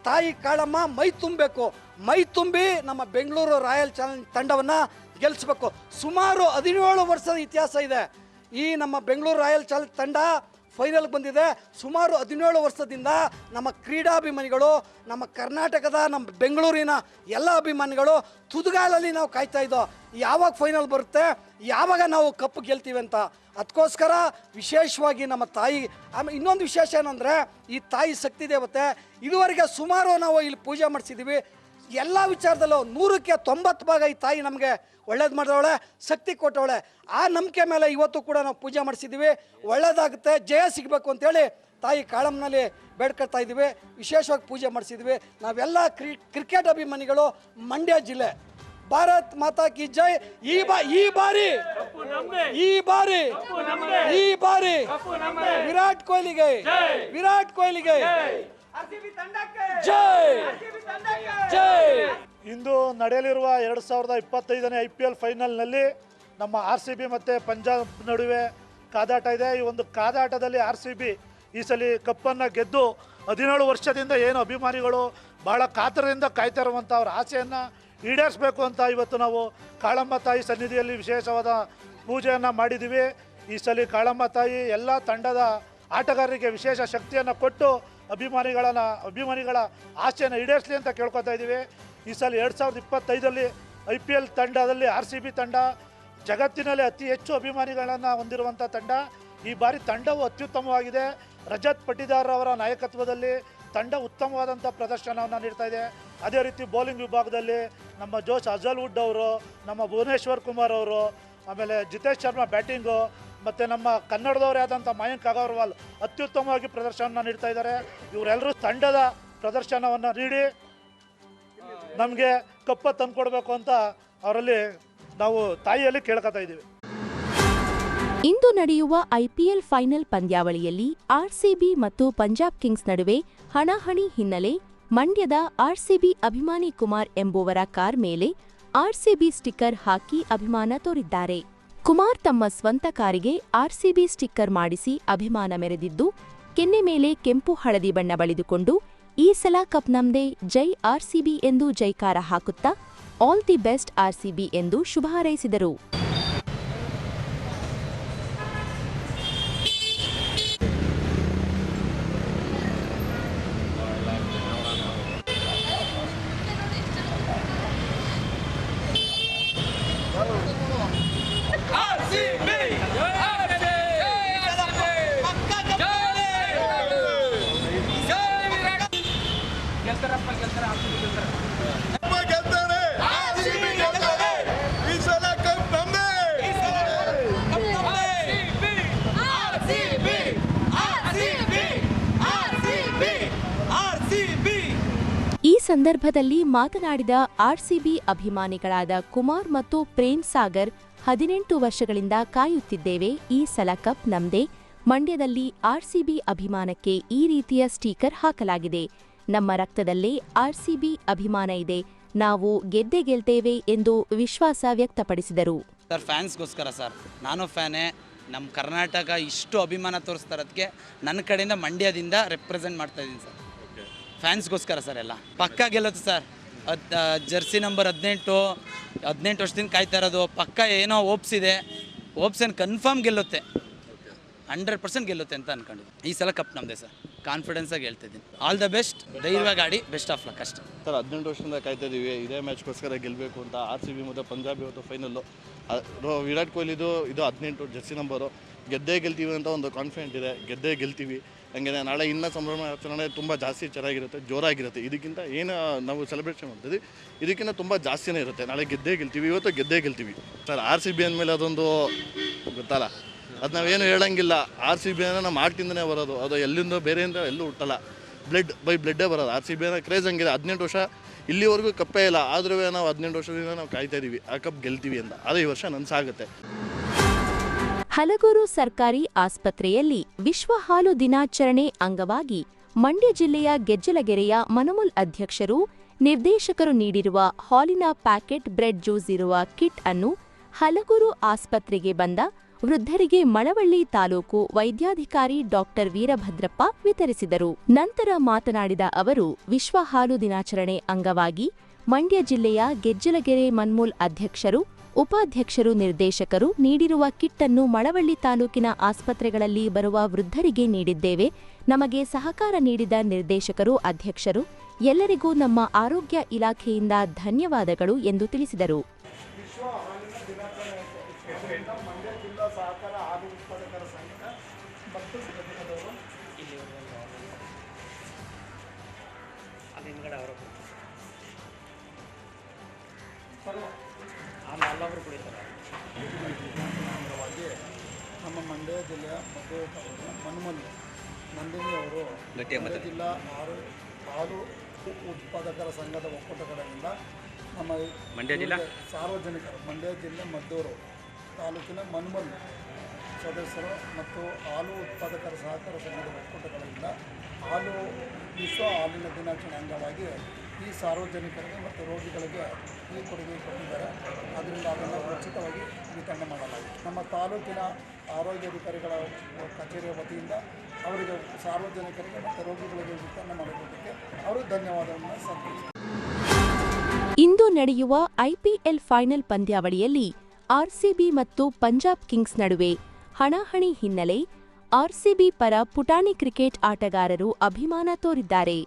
ತಾಯಿ ಕಾಳಮ್ಮ ಮೈ ತುಂಬಬೇಕು. ಮೈ ತುಂಬಿ ನಮ್ಮ ಬೆಂಗಳೂರು ರಾಯಲ್ ಚಾಲೆಂಜ್ ತಂಡವನ್ನು ಗೆಲ್ಲಿಸ್ಬೇಕು ಸುಮಾರು ಹದಿನೇಳು ವರ್ಷದ ಇತಿಹಾಸ ಇದೆ. ಈ ನಮ್ಮ ಬೆಂಗಳೂರು ರಾಯಲ್ ಚಾಲೆಂಜ್ ತಂಡ ಫೈನಲ್ಗೆ ಬಂದಿದೆ. ಸುಮಾರು ಹದಿನೇಳು ವರ್ಷದಿಂದ ನಮ್ಮ ಕ್ರೀಡಾಭಿಮಾನಿಗಳು, ನಮ್ಮ ಕರ್ನಾಟಕದ, ನಮ್ಮ ಬೆಂಗಳೂರಿನ ಎಲ್ಲ ಅಭಿಮಾನಿಗಳು ತುದುಗಾಲಲ್ಲಿ ನಾವು ಕಾಯ್ತಾ ಇದ್ದೋ, ಯಾವಾಗ ಫೈನಲ್ ಬರುತ್ತೆ, ಯಾವಾಗ ನಾವು ಕಪ್ ಗೆಲ್ತೀವಿ ಅಂತ. ಅದಕ್ಕೋಸ್ಕರ ವಿಶೇಷವಾಗಿ ನಮ್ಮ ತಾಯಿ ಆಮೇಲೆ ಇನ್ನೊಂದು ವಿಶೇಷ ಏನಂದರೆ, ಈ ತಾಯಿ ಶಕ್ತಿ ದೇವತೆ, ಇದುವರೆಗೆ ಸುಮಾರು ನಾವು ಇಲ್ಲಿ ಪೂಜೆ ಮಾಡಿಸಿದ್ದೀವಿ ಎಲ್ಲ ವಿಚಾರದಲ್ಲೂ ನೂರಕ್ಕೆ ತೊಂಬತ್ತು ಭಾಗ ಈ ತಾಯಿ ನಮಗೆ ಒಳ್ಳೇದು ಮಾಡಿದವಳೆ ಶಕ್ತಿ ಕೊಟ್ಟವಳೆ. ಆ ನಂಬಿಕೆ ಮೇಲೆ ಇವತ್ತು ಕೂಡ ನಾವು ಪೂಜೆ ಮಾಡಿಸಿದ್ದೀವಿ. ಒಳ್ಳೇದಾಗುತ್ತೆ ಜಯ ಸಿಗಬೇಕು ಅಂತೇಳಿ ತಾಯಿ ಕಾಳಮ್ಮನಲ್ಲಿ ಬೇಡ್ಕೊಳ್ತಾ ಇದ್ದೀವಿ. ವಿಶೇಷವಾಗಿ ಪೂಜೆ ಮಾಡಿಸಿದ್ವಿ ನಾವೆಲ್ಲ ಕ್ರಿ ಕ್ರಿಕೆಟ್ ಅಭಿಮಾನಿಗಳು ಮಂಡ್ಯ ಜಿಲ್ಲೆ. ಭಾರತ್ ಮಾತಾ ಕಿ ಜೈ. ಈ ಬಾ ಈ ಬಾರಿ ಈ ಬಾರಿ ಈ ಬಾರಿ ವಿರಾಟ್ ಕೊಹ್ಲಿಗೆ ವಿರಾಟ್ ಕೊಹ್ಲಿಗೆ ಜೈ! ಜೈ! ಇಂದು ನಡೆಯಲಿರುವ ಎರಡು ಸಾವಿರದ ಇಪ್ಪತ್ತೈದನೇ ಐ ಪಿ ಎಲ್ ಫೈನಲ್ನಲ್ಲಿ ನಮ್ಮ ಆರ್ ಸಿ ಬಿ ಮತ್ತು ಪಂಜಾಬ್ ನಡುವೆ ಕಾದಾಟ ಇದೆ. ಈ ಒಂದು ಕಾದಾಟದಲ್ಲಿ ಆರ್ ಸಿ ಬಿ ಈ ಸಲ ಕಪ್ಪನ್ನು ಗೆದ್ದು ಹದಿನೇಳು ವರ್ಷದಿಂದ ಏನು ಅಭಿಮಾನಿಗಳು ಬಹಳ ಕಾತರದಿಂದ ಕಾಯ್ತಾ ಇರುವಂಥ ಅವರ ಆಸೆಯನ್ನು ಈಡೇರಿಸಬೇಕು ಅಂತ ಇವತ್ತು ನಾವು ಕಾಳಮ್ಮ ತಾಯಿ ಸನ್ನಿಧಿಯಲ್ಲಿ ವಿಶೇಷವಾದ ಪೂಜೆಯನ್ನು ಮಾಡಿದ್ದೀವಿ. ಈ ಸಲ ಕಾಳಮ್ಮ ತಾಯಿ ಎಲ್ಲ ತಂಡದ ಆಟಗಾರರಿಗೆ ವಿಶೇಷ ಶಕ್ತಿಯನ್ನು ಕೊಟ್ಟು ಅಭಿಮಾನಿಗಳನ್ನ, ಅಭಿಮಾನಿಗಳ ಆಸೆಯನ್ನು ಈಡೇರಿಸಲಿ ಅಂತ ಕೇಳ್ಕೊತಾ ಇದ್ದೀವಿ. ಈ ಸಲ ಎರಡು ಸಾವಿರದ ಇಪ್ಪತ್ತೈದರಲ್ಲಿ ಐ ಪಿ ಎಲ್ ತಂಡದಲ್ಲಿ ಆರ್ ಸಿ ಬಿ ತಂಡ, ಜಗತ್ತಿನಲ್ಲಿ ಅತಿ ಹೆಚ್ಚು ಅಭಿಮಾನಿಗಳನ್ನು ಹೊಂದಿರುವಂಥ ತಂಡ. ಈ ಬಾರಿ ತಂಡವು ಅತ್ಯುತ್ತಮವಾಗಿದೆ. ರಜತ್ ಪಟ್ಟಿದಾರ್ ಅವರ ನಾಯಕತ್ವದಲ್ಲಿ ತಂಡ ಉತ್ತಮವಾದಂಥ ಪ್ರದರ್ಶನವನ್ನು ನೀಡ್ತಾ ಇದೆ. ಅದೇ ರೀತಿ ಬೌಲಿಂಗ್ ವಿಭಾಗದಲ್ಲಿ ನಮ್ಮ ಜೋಶ್ ಅಜಲ್ವುಡ್ ಅವರು, ನಮ್ಮ ಭುವನೇಶ್ವರ್ ಕುಮಾರ್ ಅವರು, ಆಮೇಲೆ ಜಿತೇಶ್ ಶರ್ಮಾ ಬ್ಯಾಟಿಂಗು ಮತ್ತು ನಮ್ಮ ಕನ್ನಡದವರೇ ಆದಂಥ ಮಯಾಂಕ್ ಅಗರ್ವಾಲ್ ಅತ್ಯುತ್ತಮವಾಗಿ ಪ್ರದರ್ಶನ ನೀಡ್ತಾ ಇದ್ದಾರೆ. ಇವರೆಲ್ಲರೂ ತಂಡದ ಪ್ರದರ್ಶನವನ್ನು ನೀಡಿ ನಮಗೆ ಕಪ್ಪ ತಂದುಕೊಡ್ಬೇಕು ಅಂತ ಅವರಲ್ಲಿ ನಾವು ತಾಯಿಯಲ್ಲಿ ಕೇಳ್ಕೊತಾ ಇದ್ದೀವಿ. ಇಂದು ನಡೆಯುವ ಐಪಿಎಲ್ ಫೈನಲ್ ಪಂದ್ಯಾವಳಿಯಲ್ಲಿ ಆರ್ಸಿಬಿ ಮತ್ತು ಪಂಜಾಬ್ ಕಿಂಗ್ಸ್ ನಡುವೆ ಹಣಾಹಣಿ ಹಿನ್ನೆಲೆ ಮಂಡ್ಯದ ಆರ್ಸಿಬಿ ಅಭಿಮಾನಿ ಕುಮಾರ್ ಎಂಬುವರ ಕಾರ್ ಮೇಲೆ ಆರ್ಸಿಬಿ ಸ್ಟಿಕ್ಕರ್ ಹಾಕಿ ಅಭಿಮಾನ ತೋರಿದ್ದಾರೆ. ಕುಮಾರ್ ತಮ್ಮ ಸ್ವಂತ ಕಾರಿಗೆ ಆರ್ಸಿಬಿ ಸ್ಟಿಕ್ಕರ್ ಮಾಡಿಸಿ ಅಭಿಮಾನ ಮೆರೆದಿದ್ದು, ಕೆನ್ನೆ ಮೇಲೆ ಕೆಂಪು ಹಳದಿ ಬಣ್ಣ ಬಳಿದುಕೊಂಡು, ಈ ಸಲ ಕಪ್ ನಮ್ದೇ ಜೈ ಆರ್ಸಿಬಿ ಎಂದು ಜೈಕಾರ ಹಾಕುತ್ತಾ, ಆಲ್ ದಿ ಬೆಸ್ಟ್ ಆರ್ಸಿಬಿ ಎಂದು ಶುಭ ಹಾರೈಸಿದರು. ಸಂದರ್ಭದಲ್ಲಿ ಮಾತನಾಡಿದ ಆರ್ಸಿಬಿ ಅಭಿಮಾನಿಗಳಾದ ಕುಮಾರ್ ಮತ್ತು ಪ್ರೇಮ್ ಸಾಗರ್, ಹದಿನೆಂಟು ವರ್ಷಗಳಿಂದ ಕಾಯುತ್ತಿದ್ದೇವೆ. ಈ ಸಲ ಕಪ್ ನಮ್ದೇ. ಮಂಡ್ಯದಲ್ಲಿ ಆರ್ಸಿಬಿ ಅಭಿಮಾನಕ್ಕೆ ಈ ರೀತಿಯ ಸ್ಟೀಕರ್ ಹಾಕಲಾಗಿದೆ. ನಮ್ಮ ರಕ್ತದಲ್ಲೇ ಆರ್ಸಿಬಿ ಅಭಿಮಾನ ಇದೆ. ನಾವು ಗೆದ್ದೆ ಗೆಲ್ತೇವೆ ಎಂದು ವಿಶ್ವಾಸ ವ್ಯಕ್ತಪಡಿಸಿದರು. ಸರ್, ಫ್ಯಾನ್ಸ್ಗೋಸ್ಕರ ಸರ್. ನಾನು ಫ್ಯಾನೇ. ನಮ್ಮ ಕರ್ನಾಟಕ ಇಷ್ಟು ಅಭಿಮಾನ ತೋರಿಸ್ತಾ ಇರೋದಕ್ಕೆ ನನ್ನ ಕಡೆಯಿಂದ ಮಂಡ್ಯದಿಂದ ರೆಪ್ರೆಸೆಂಟ್ ಮಾಡ್ತಾ ಇದ್ದೀನಿ ಸರ್. ಫ್ಯಾನ್ಸ್ಗೋಸ್ಕರ ಸರ್ ಎಲ್ಲ. ಪಕ್ಕ ಗೆಲ್ಲುತ್ತೆ ಸರ್ ಅದು ಜರ್ಸಿ ನಂಬರ್ ಹದಿನೆಂಟು ಹದಿನೆಂಟು ವರ್ಷದಿಂದ ಕಾಯ್ತಾ ಇರೋದು. ಪಕ್ಕ ಏನೋ ಓಪ್ಸ್ ಇದೆ. ಓಪ್ಸ್ ಏನು ಕನ್ಫರ್ಮ್ ಗೆಲ್ಲುತ್ತೆ. ಹಂಡ್ರೆಡ್ ಪರ್ಸೆಂಟ್ ಗೆಲ್ಲುತ್ತೆ ಅಂತ ಅನ್ಕೊಂಡಿದ್ದೆ ಈ ಸಲ ಕಪ್ ನಮ್ಮದೇ ಸರ್ ಕಾನ್ಫಿಡೆನ್ಸಾಗಿ ಹೇಳ್ತಿದ್ದೀನಿ ಆಲ್ ದ ಬೆಸ್ಟ್ ಧೈರ್ಯವಾಗಿ ಆಡಿ ಬೆಸ್ಟ್ ಆಫ್ ಲಕ್ ಅಷ್ಟೇ. ಸರ್ ಹದಿನೆಂಟು ವರ್ಷದಿಂದ ಕಾಯ್ತಾ ಇದ್ದೀವಿ ಇದೇ ಮ್ಯಾಚ್ಗೋಸ್ಕರ ಗೆಲ್ಲಬೇಕು ಅಂತ ಆರ್ ಸಿ ಬಿ ಮತ್ತು ಪಂಜಾಬ್ ಇವತ್ತು ಫೈನಲ್ಲು ವಿರಾಟ್ ಕೊಹ್ಲಿದು ಇದು ಹದಿನೆಂಟು ಜರ್ಸಿ ನಂಬರು ಗೆದ್ದೇ ಗೆಲ್ತೀವಿ ಅಂತ ಒಂದು ಕಾನ್ಫಿಡೆಂಟ್ ಇದೆ. ಗೆದ್ದೇ ಗೆಲ್ತೀವಿ. ಹಂಗೆ ನಾಳೆ ಇನ್ನೂ ಸಂಭ್ರಮ ಆಚರಣೆ ತುಂಬ ಜಾಸ್ತಿ ಚೆನ್ನಾಗಿರುತ್ತೆ, ಜೋರಾಗಿರುತ್ತೆ. ಇದಕ್ಕಿಂತ ಏನು ನಾವು ಸೆಲೆಬ್ರೇಷನ್ ಮಾಡ್ತೀವಿ ಇದಕ್ಕಿಂತ ತುಂಬ ಜಾಸ್ತಿನೇ ಇರುತ್ತೆ. ನಾಳೆ ಗೆದ್ದೇ ಗೆಲ್ತೀವಿ, ಇವತ್ತು ಗೆದ್ದೇ ಗೆಲ್ತೀವಿ. ಸರ್ ಆರ್ ಸಿ ಬಿ ಅಂದಮೇಲೆ ಅದೊಂದು ಗೊತ್ತಲ್ಲ? ಅದು ನಾವೇನು ಹೇಳಂಗಿಲ್ಲ. ಆರ್ ಸಿ ಬಿ ಅಂದರೆ ನಮ್ಮ ಆಟದಿಂದನೇ ಬರೋದು. ಅದು ಎಲ್ಲಿಂದ ಬೇರೆಯಿಂದ ಎಲ್ಲೂ ಹುಟ್ಟಲ್ಲ. ಬ್ಲಡ್ ಬೈ ಬ್ಲಡ್ಡೇ ಬರೋದು. ಆರ್ ಸಿ ಬಿ ಅನ್ನೋ ಕ್ರೇಜ್ ಹಂಗಿದೆ. ಹದಿನೆಂಟು ವರ್ಷ ಇಲ್ಲಿವರೆಗೂ ಕಪ್ಪೇ ಇಲ್ಲ. ಆದ್ರೂ ನಾವು ಹದಿನೆಂಟು ವರ್ಷದಿಂದ ನಾವು ಕಾಯ್ತಾ ಇದ್ದೀವಿ ಆ ಕಪ್ ಗೆಲ್ತೀವಿ ಅಂತ. ಅದೇ ಈ ವರ್ಷ ನನ್ಸಾಗುತ್ತೆ. ಹಲಗೂರು ಸರ್ಕಾರಿ ಆಸ್ಪತ್ರೆಯಲ್ಲಿ ವಿಶ್ವ ಹಾಲು ದಿನಾಚರಣೆ ಅಂಗವಾಗಿ ಮಂಡ್ಯ ಜಿಲ್ಲೆಯ ಗೆಜ್ಜಲಗೆರೆಯ ಮನಮುಲ್ ಅಧ್ಯಕ್ಷರು ನಿರ್ದೇಶಕರು ನೀಡಿರುವ ಹಾಲಿನ ಪ್ಯಾಕೆಟ್ ಬ್ರೆಡ್ ಜ್ಯೂಸ್ ಇರುವ ಕಿಟ್ ಅನ್ನು ಹಲಗೂರು ಆಸ್ಪತ್ರೆಗೆ ಬಂದ ವೃದ್ಧರಿಗೆ ಮಳವಳ್ಳಿ ತಾಲೂಕು ವೈದ್ಯಾಧಿಕಾರಿ ಡಾಕ್ಟರ್ ವೀರಭದ್ರಪ್ಪ ವಿತರಿಸಿದರು. ನಂತರ ಮಾತನಾಡಿದ ಅವರು, ವಿಶ್ವ ಹಾಲು ದಿನಾಚರಣೆ ಅಂಗವಾಗಿ ಮಂಡ್ಯ ಜಿಲ್ಲೆಯ ಗೆಜ್ಜಲಗೆರೆ ಮನ್ಮೂಲ್ ಅಧ್ಯಕ್ಷರು ಉಪಾಧ್ಯಕ್ಷರು, ನಿರ್ದೇಶಕರು ನೀಡಿರುವ ಕಿಟ್ಟನ್ನು ಮಳವಳ್ಳಿ ತಾಲೂಕಿನ ಆಸ್ಪತ್ರೆಗಳಲ್ಲಿ ಬರುವ ವೃದ್ಧರಿಗೆ ನೀಡಿದ್ದೇವೆ. ನಮಗೆ ಸಹಕಾರ ನೀಡಿದ ನಿರ್ದೇಶಕರು, ಅಧ್ಯಕ್ಷರು, ಎಲ್ಲರಿಗೂ ನಮ್ಮ ಆರೋಗ್ಯ ಇಲಾಖೆಯಿಂದ ಧನ್ಯವಾದಗಳು ಎಂದು ತಿಳಿಸಿದರು. ಅಂಗವಾಗಿ ನಮ್ಮ ಮಂಡ್ಯ ಜಿಲ್ಲೆಯ ಮತ್ತು ಮನ್ಮಲ್ ನಂದಿನಿ ಅವರು ಮಂಡ್ಯ ಜಿಲ್ಲಾ ಹಾಲು ಹಾಲು ಉತ್ಪಾದಕರ ಸಂಘದ ಒಕ್ಕೂಟ ಕಡೆಯಿಂದ ನಮ್ಮ ಮಂಡ್ಯ ಜಿಲ್ಲಾ? ಸಾರ್ವಜನಿಕರು ಮಂಡ್ಯ ಜಿಲ್ಲೆ ಮದ್ದೂರು ತಾಲೂಕಿನ ಮನ್ಮಲ್ ಸದಸ್ಯರು ಮತ್ತು ಹಾಲು ಉತ್ಪಾದಕರ ಸಹಕಾರ ಸಂಘದ ಒಕ್ಕೂಟಗಳಿಂದ ಹಾಲು ವಿಶ್ವ ಹಾಲಿನ ದಿನಾಚರಣೆ ಅಂಗವಾಗಿ ಈ ಸಾರ್ವಜನಿಕರಿಗೆ ಮತ್ತು ರೋಗಿಗಳಿಗೆ ಈ ಕೊಡುಗೆ ಕೊಟ್ಟಿದ್ದಾರೆ. ಅದರಿಂದ ಅದನ್ನು ಉಚಿತವಾಗಿ ವಿತರಣೆ ಮಾಡಲಾಗಿದೆ. ನಮ್ಮ ತಾಲೂಕಿನ ಆರೋಗ್ಯಾಧಿಕಾರಿಗಳ ಕಚೇರಿಯ ವತಿಯಿಂದ ಅವರಿಗೆ ಸಾರ್ವಜನಿಕರಿಗೆ ಮತ್ತು ರೋಗಿಗಳಿಗೆ ವಿತರಣೆ ಮಾಡಿರುವುದಕ್ಕೆ ಅವರು ಧನ್ಯವಾದಗಳನ್ನು ಸಲ್ಲಿಸಿದರು ಇಂದು ನಡೆಯುವ ಐಪಿಎಲ್ ಫೈನಲ್ ಪಂದ್ಯಾವಳಿಯಲ್ಲಿ ಆರ್ಸಿಬಿ ಮತ್ತು ಪಂಜಾಬ್ ಕಿಂಗ್ಸ್ ನಡುವೆ ಹಣಾಹಣಿ ಹಿನ್ನೆಲೆ ಆರ್ಸಿಬಿ ಪರ ಪುಟಾಣಿ ಕ್ರಿಕೆಟ್ ಆಟಗಾರರು ಅಭಿಮಾನ ತೋರಿದ್ದಾರೆ.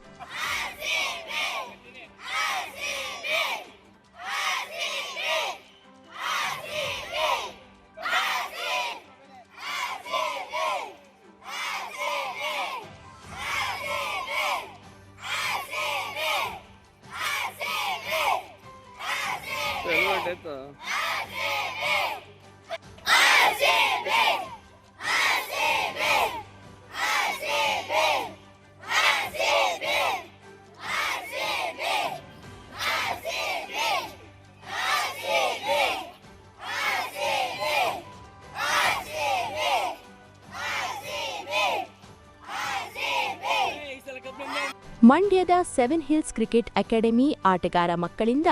ಮಂಡ್ಯದ ಸೆವೆನ್ ಹಿಲ್ಸ್ ಕ್ರಿಕೆಟ್ ಅಕಾಡೆಮಿ ಆಟಗಾರ ಮಕ್ಕಳಿಂದ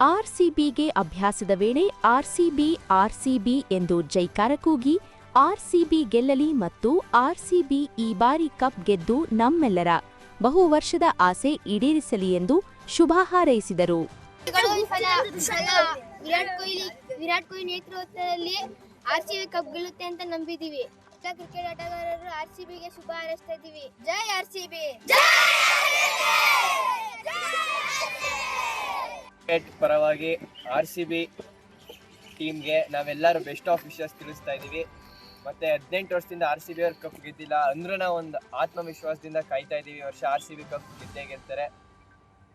ಆರ್ಸಿಬಿಗೆ ಅಭ್ಯಾಸದ ವೇಳೆ ಆರ್ಸಿಬಿ ಆರ್ಸಿಬಿ ಎಂದು ಜೈಕಾರ ಕೂಗಿ ಆರ್ಸಿಬಿ ಗೆಲ್ಲಲಿ ಮತ್ತು ಆರ್ಸಿಬಿ ಈ ಬಾರಿ ಕಪ್ ಗೆದ್ದು ನಮ್ಮೆಲ್ಲರ ಬಹು ವರ್ಷದ ಆಸೆ ಈಡೇರಿಸಲಿ ಎಂದು ಶುಭ ಹಾರೈಸಿದರು. ವಿರಾಟ್ ಕೊಹ್ಲಿ ವಿರಾಟ್ ಕೊಹ್ಲಿ ನೇತೃತ್ವದಲ್ಲಿ ಆರ್ಸಿಬಿ ಕಪ್ ಗೆಲ್ಲುತ್ತೆ ಅಂತ ನಂಬಿದೀವಿ. ಹೊಸ ಕ್ರಿಕೆಟ್ ಆಟಗಾರರು ಆರ್ಸಿಬಿಗೆ ಶುಭ ಹಾರೈಸ್ತಾ ಇದೀವಿ. ಜೈ ಆರ್ಸಿಬಿ! ಕ್ರಿಕೆಟ್ ಪರವಾಗಿ ಆರ್ ಸಿ ಬಿ ಟೀಮ್ಗೆ ನಾವೆಲ್ಲರೂ ಬೆಸ್ಟ್ ಆಫ್ ವಿಶಸ್ ತಿಳಿಸ್ತಾ ಇದ್ದೀವಿ. ಮತ್ತೆ ಹದಿನೆಂಟು ವರ್ಷದಿಂದ ಆರ್ ಸಿ ಬಿ ಅವ್ರ ಕಪ್ ಗೆದ್ದಿಲ್ಲ. ಅಂದ್ರೆ ನಾವು ಒಂದು ಆತ್ಮವಿಶ್ವಾಸದಿಂದ ಕಾಯ್ತಾ ಇದ್ದೀವಿ. ವರ್ಷ ಆರ್ ಸಿ ಬಿ ಕಪ್ ಗೆದ್ದೇ ಗೆಲ್ತಾರೆ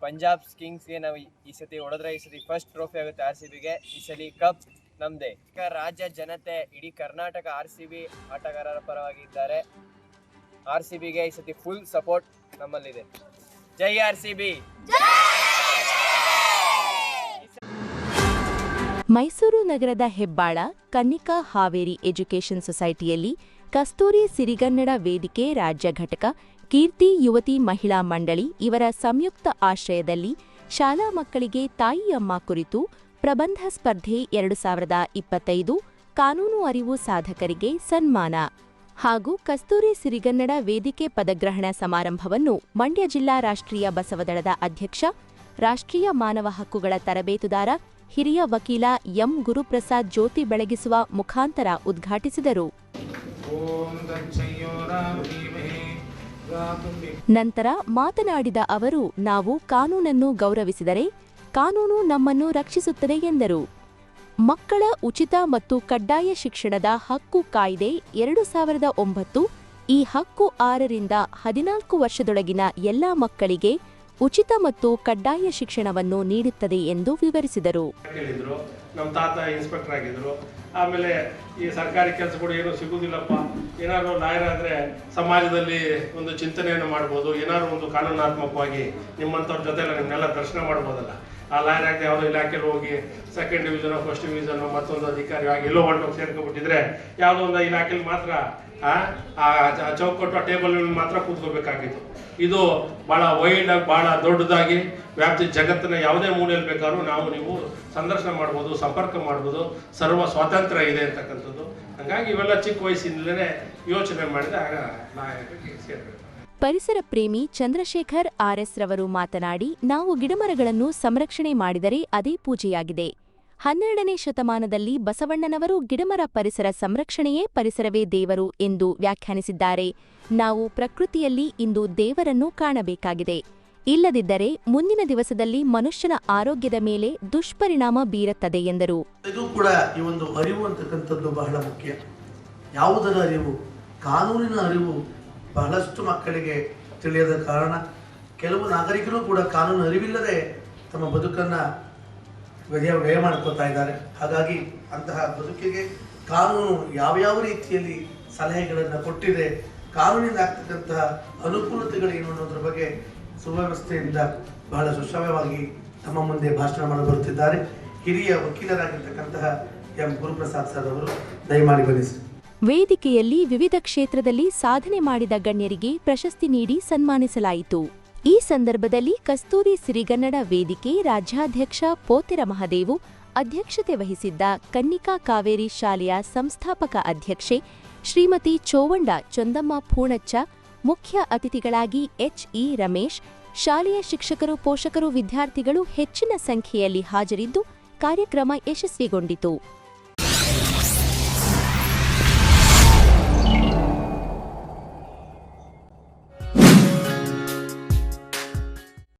ಪಂಜಾಬ್ ಕಿಂಗ್ಸ್ಗೆ ನಾವು ಈ- ಸತಿ ಹೊಡೆದ್ರೆ ಈ ಸತಿ ಫಸ್ಟ್ ಟ್ರೋಫಿ ಆಗುತ್ತೆ ಆರ್ ಸಿ ಬಿಗೆ ಈ ಸಲ ಕಪ್ ನಮ್ಮದೇ ರಾಜ್ಯ ಜನತೆ ಇಡೀ ಕರ್ನಾಟಕ ಆರ್ ಸಿ ಬಿ ಆಟಗಾರರ ಪರವಾಗಿ ಇದ್ದಾರೆ. ಆರ್ ಸಿ ಬಿಗೆ ಈ ಸತಿ ಫುಲ್ ಸಪೋರ್ಟ್ ನಮ್ಮಲ್ಲಿದೆ. ಜೈ ಆರ್ ಸಿ ಬಿ ಮೈಸೂರು ನಗರದ ಹೆಬ್ಬಾಳ ಕನ್ನಿಕಾ ಹಾವೇರಿ ಎಜುಕೇಷನ್ ಸೊಸೈಟಿಯಲ್ಲಿ ಕಸ್ತೂರಿ ಸಿರಿಗನ್ನಡ ವೇದಿಕೆ ರಾಜ್ಯ ಘಟಕ, ಕೀರ್ತಿ ಯುವತಿ ಮಹಿಳಾ ಮಂಡಳಿ ಇವರ ಸಂಯುಕ್ತ ಆಶ್ರಯದಲ್ಲಿ ಶಾಲಾ ಮಕ್ಕಳಿಗೆ ತಾಯಿಯಮ್ಮ ಕುರಿತು ಪ್ರಬಂಧ ಸ್ಪರ್ಧೆ ಎರಡು ಸಾವಿರದ ಇಪ್ಪತ್ತೈದು ಕಾನೂನು ಅರಿವು ಸಾಧಕರಿಗೆ ಸನ್ಮಾನ ಹಾಗೂ ಕಸ್ತೂರಿ ಸಿರಿಗನ್ನಡ ವೇದಿಕೆ ಪದಗ್ರಹಣ ಸಮಾರಂಭವನ್ನು ಮಂಡ್ಯ ಜಿಲ್ಲಾ ರಾಷ್ಟ್ರೀಯ ಬಸವದಳದ ಅಧ್ಯಕ್ಷ, ರಾಷ್ಟ್ರೀಯ ಮಾನವ ಹಕ್ಕುಗಳ ತರಬೇತುದಾರ ಹಿರಿಯ ವಕೀಲ ಎಂ ಗುರುಪ್ರಸಾದ್ ಜ್ಯೋತಿ ಬೆಳಗಿಸುವ ಮುಖಾಂತರ ಉದ್ಘಾಟಿಸಿದರು. ನಂತರ ಮಾತನಾಡಿದ ಅವರು ನಾವು ಕಾನೂನನ್ನು ಗೌರವಿಸಿದರೆ ಕಾನೂನು ನಮ್ಮನ್ನು ರಕ್ಷಿಸುತ್ತದೆ ಎಂದರು. ಮಕ್ಕಳ ಉಚಿತ ಮತ್ತು ಕಡ್ಡಾಯ ಶಿಕ್ಷಣದ ಹಕ್ಕು ಕಾಯ್ದೆ ಎರಡು ಸಾವಿರದ ಒಂಬತ್ತು ಈ ಹಕ್ಕು ಆರರಿಂದ ಹದಿನಾಲ್ಕು ವರ್ಷದೊಳಗಿನ ಎಲ್ಲಾ ಮಕ್ಕಳಿಗೆ ಉಚಿತ ಮತ್ತು ಕಡ್ಡಾಯ ಶಿಕ್ಷಣವನ್ನು ನೀಡುತ್ತದೆ ಎಂದು ವಿವರಿಸಿದರು. ನಮ್ಮ ತಾತ ಇನ್ಸ್ಪೆಕ್ಟರ್ ಆಗಿದ್ರು, ಆಮೇಲೆ ಈ ಸರ್ಕಾರಿ ಕೆಲಸಗಳು ಏನೂ ಸಿಗುವುದಿಲ್ಲಪ್ಪ ಏನಾದ್ರು ಲಾಯರ್ ಆದರೆ ಸಮಾಜದಲ್ಲಿ ಒಂದು ಚಿಂತನೆಯನ್ನು ಮಾಡ್ಬೋದು, ಏನಾದ್ರು ಒಂದು ಕಾನೂನಾತ್ಮಕವಾಗಿ ನಿಮ್ಮಂಥವ್ರ ಜೊತೆ ನಿಮ್ಮನ್ನೆಲ್ಲ ದರ್ಶನ ಮಾಡ್ಬೋದಲ್ಲ. ಆ ಲಾಯರ್ ಆಗದೆ ಯಾವುದೋ ಇಲಾಖೆಯಲ್ಲಿ ಹೋಗಿ ಸೆಕೆಂಡ್ ಡಿವಿಷನ್ ಫಸ್ಟ್ ಡಿವಿಷನ್ ಮತ್ತೊಂದು ಅಧಿಕಾರಿ ಆಗಿ ಎಲ್ಲೋ ಹೊಂಟೋಗಿ ಸೇರ್ಕೊಬಿಟ್ಟಿದ್ರೆ ಯಾವುದೋ ಒಂದು ಇಲಾಖೆಯಲ್ಲಿ ಮಾತ್ರ, ಆ ಚೌಕಟ್ಟು ಟೇಬಲ್ ಮಾತ್ರ ಕೂತ್ಕೋಬೇಕಾಗಿತ್ತು. ಇದು ಭಾಳ ಆಗಿ ಭಾಳ ದೊಡ್ಡದಾಗಿ ವ್ಯಾಪ್ತಿ ಜಗತ್ತಿನ ಯಾವುದೇ ಮೂಲೆಯಲ್ಲಿ ಬೇಕಾದ್ರೂ ನಾವು ನೀವು ಸಂದರ್ಶನ ಮಾಡ್ಬೋದು, ಸಂಪರ್ಕ ಮಾಡ್ಬೋದು, ಸರ್ವ ಸ್ವಾತಂತ್ರ್ಯ ಇದೆ ಅಂತಕ್ಕಂಥದ್ದು. ಹಂಗಾಗಿ ಇವೆಲ್ಲ ಚಿಕ್ಕ ವಯಸ್ಸಿನಲ್ಲೇ ಯೋಚನೆ ಮಾಡಿದೆ ಆಗ ನಾ ಪರಿಸರ ಪ್ರೇಮಿ ಚಂದ್ರಶೇಖರ್ ಆರ್ ಎಸ್ ರವರು ಮಾತನಾಡಿ, ನಾವು ಗಿಡಮರಗಳನ್ನು ಸಂರಕ್ಷಣೆ ಮಾಡಿದರೆ ಅದೇ ಪೂಜೆಯಾಗಿದೆ. ಹನ್ನೆರಡನೇ ಶತಮಾನದಲ್ಲಿ ಬಸವಣ್ಣನವರು ಗಿಡಮರ ಪರಿಸರ ಸಂರಕ್ಷಣೆಯೇ ಪರಿಸರವೇ ದೇವರು ಎಂದು ವ್ಯಾಖ್ಯಾನಿಸಿದ್ದಾರೆ. ನಾವು ಪ್ರಕೃತಿಯಲ್ಲಿ ಇಂದು ದೇವರನ್ನು ಕಾಣಬೇಕಾಗಿದೆ. ಇಲ್ಲದಿದ್ದರೆ ಮುಂದಿನ ದಿವಸದಲ್ಲಿ ಮನುಷ್ಯನ ಆರೋಗ್ಯದ ಮೇಲೆ ದುಷ್ಪರಿಣಾಮ ಬೀರುತ್ತದೆ ಎಂದರು. ಇದು ಕೂಡ ಈ ಒಂದು ಅರಿವು ಅಂತಕ್ಕಂಥದ್ದು ಬಹಳ ಮುಖ್ಯ. ಯಾವುದರ ಅರಿವು? ಕಾನೂನಿನ ಅರಿವು ಬಹಳಷ್ಟು ಮಕ್ಕಳಿಗೆ ತಿಳಿಯದ ಕಾರಣ. ಕೆಲವು ನಾಗರಿಕರು ಕೂಡ ಕಾನೂನು ಅರಿವಿಲ್ಲದೆ ತಮ್ಮ ಬದುಕನ್ನು ವ್ಯಯ ವ್ಯಯ ಮಾಡ್ಕೋತಾ ಇದ್ದಾರೆ. ಹಾಗಾಗಿ ಅಂತಹ ಬದುಕಿಗೆ ಕಾನೂನು ಯಾವ್ಯಾವ ರೀತಿಯಲ್ಲಿ ಸಲಹೆಗಳನ್ನು ಕೊಟ್ಟಿದೆ, ಕಾನೂನಿಂದ ಆಗ್ತಕ್ಕಂತಹ ಅನುಕೂಲತೆಗಳೇನು ಅನ್ನೋದ್ರ ಬಗ್ಗೆ ಸುವ್ಯವಸ್ಥೆಯಿಂದ ಬಹಳ ಸುಶ್ರಾವ್ಯವಾಗಿ ನಮ್ಮ ಮುಂದೆ ಭಾಷಣ ಮಾಡಲು ಬರುತ್ತಿದ್ದಾರೆ. ಹಿರಿಯ ವಕೀಲರಾಗಿರ್ತಕ್ಕಂತಹ ಎಂ. ಗುರುಪ್ರಸಾದ್ ಸರ್ ಅವರು, ದಯಮಾಡಿ ಬನ್ನಿ ವೇದಿಕೆಯಲ್ಲಿ ವಿವಿಧ ಕ್ಷೇತ್ರದಲ್ಲಿ ಸಾಧನೆ ಮಾಡಿದ ಗಣ್ಯರಿಗೆ ಪ್ರಶಸ್ತಿ ನೀಡಿ ಸನ್ಮಾನಿಸಲಾಯಿತು. ಈ ಸಂದರ್ಭದಲ್ಲಿ ಕಸ್ತೂರಿ ಸಿರಿಗನ್ನಡ ವೇದಿಕೆ ರಾಜ್ಯಾಧ್ಯಕ್ಷ ಪೋತೆರ ಮಹದೇವು ಅಧ್ಯಕ್ಷತೆ ವಹಿಸಿದ್ದ ಕನ್ನಿಕಾ ಕಾವೇರಿ ಶಾಲೆಯ ಸಂಸ್ಥಾಪಕ ಅಧ್ಯಕ್ಷೆ ಶ್ರೀಮತಿ ಚೋವಂಡ ಚೊಂದಮ್ಮ ಪೂಣಚ್ಚ, ಮುಖ್ಯ ಅತಿಥಿಗಳಾಗಿ ಎಚ್ಇ ರಮೇಶ್, ಶಾಲೆಯ ಶಿಕ್ಷಕರು, ಪೋಷಕರು, ವಿದ್ಯಾರ್ಥಿಗಳು ಹೆಚ್ಚಿನ ಸಂಖ್ಯೆಯಲ್ಲಿ ಹಾಜರಿದ್ದು ಕಾರ್ಯಕ್ರಮ ಯಶಸ್ವಿಗೊಂಡಿತು.